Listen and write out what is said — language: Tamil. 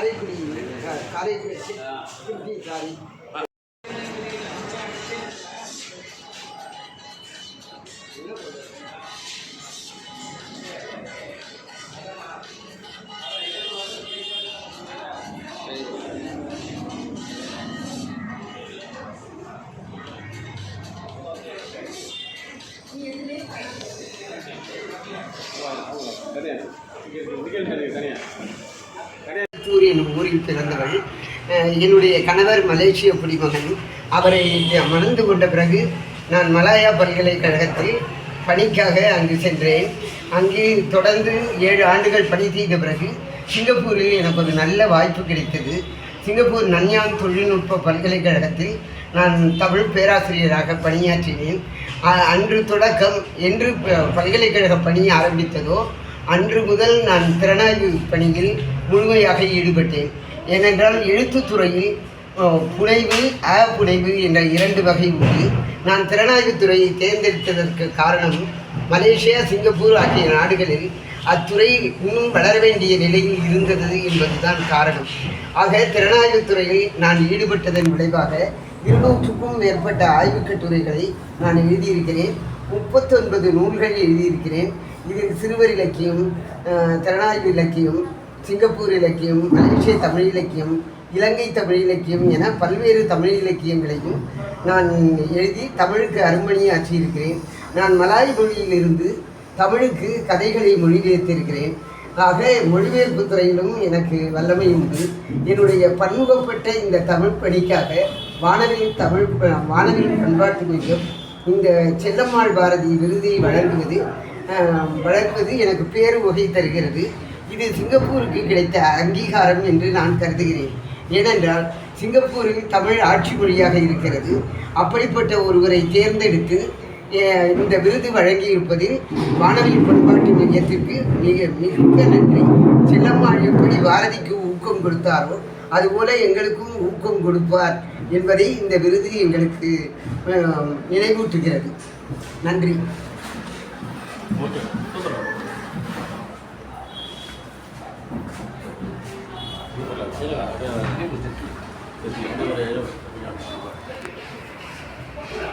காரைக்குடி காரைக்குடி சிற்பி சரியா சித்தூர் சூரியன் ஊரில் பிறந்தவள். என்னுடைய கணவர் மலேசிய குடிமகன். அவரை மணந்து கொண்ட பிறகு நான் மலாயா பல்கலைக்கழகத்தில் பணிக்காக அங்கு சென்றேன். அங்கு தொடர்ந்து ஏழு ஆண்டுகள் பணி செய்த பிறகு சிங்கப்பூரில் எனக்கு ஒரு நல்ல வாய்ப்பு கிடைத்தது. சிங்கப்பூர் நன்யாங் தொழில்நுட்ப பல்கலைக்கழகத்தில் நான் தமிழ் பேராசிரியராக பணியாற்றினேன். அன்று தொடக்கம் என்று பல்கலைக்கழக பணி ஆரம்பித்ததோ அன்று முதல் நான் திறனாய்வு பணியில் முழுமையாக ஈடுபட்டேன். ஏனென்றால் எழுத்துத் துறையில் புனைவு அ புனைவு என்ற இரண்டு வகை உண்டு. நான் திறனாய்வுத் துறையை தேர்ந்தெடுத்ததற்கு காரணம் மலேசியா சிங்கப்பூர் ஆகிய நாடுகளில் அத்துறை இன்னும் வளர வேண்டிய நிலையில் இருந்தது என்பதுதான் காரணம். ஆக திறனாய்வுத் துறையில் நான் ஈடுபட்டதன் விளைவாக இருநூற்றுக்கும் மேற்பட்ட ஆய்வுக் கட்டுரைகளை நான் எழுதியிருக்கிறேன். முப்பத்தொன்பது நூல்கள் எழுதியிருக்கிறேன். இதில் சிறுவர் இலக்கியம் திறனாய்வு இலக்கியம் சிங்கப்பூர் இலக்கியம் மலேசிய தமிழ் இலக்கியம் இலங்கை தமிழ் இலக்கியம் என பல்வேறு தமிழ் இலக்கியங்களையும் நான் எழுதி தமிழுக்கு அருமணியாற்றியிருக்கிறேன் நான் மலாய் மொழியிலிருந்து தமிழுக்கு கதைகளை மொழிபெயர்த்திருக்கிறேன். ஆக மொழிபெயர்ப்பு துறையிலும் எனக்கு வல்லமை உண்டு. என்னுடைய பன்முகப்பட்ட இந்த தமிழ் பணிக்காக வானவில் தமிழ் வானவியின் வானவில் பண்பாட்டு மையம் இந்த செல்லம்மாள் பாரதி விருதை வழங்குவது வளர்ப்பது வழங்குவது எனக்கு பேரு வகை தருகிறது. இது சிங்கப்பூருக்கு கிடைத்த அங்கீகாரம் என்று நான் கருதுகிறேன். ஏனென்றால் சிங்கப்பூரில் தமிழ் ஆட்சி மொழியாக இருக்கிறது. அப்படிப்பட்ட ஒருவரை தேர்ந்தெடுத்து இந்த விருது வழங்கியிருப்பதில் வானவில் பண்பாட்டு மையத்திற்கு மிக மிக நன்றி. செல்லம்மாள் எப்படி பாரதிக்கு ஊக்கம் கொடுத்தாரோ அதுபோல எங்களுக்கும் ஊக்கம் கொடுப்பார் என்பதை இந்த விருது எங்களுக்கு நினைவூட்டுகிறது. நன்றி. 这个这个这个这个这个这个这个这个这个这个这个这个这个这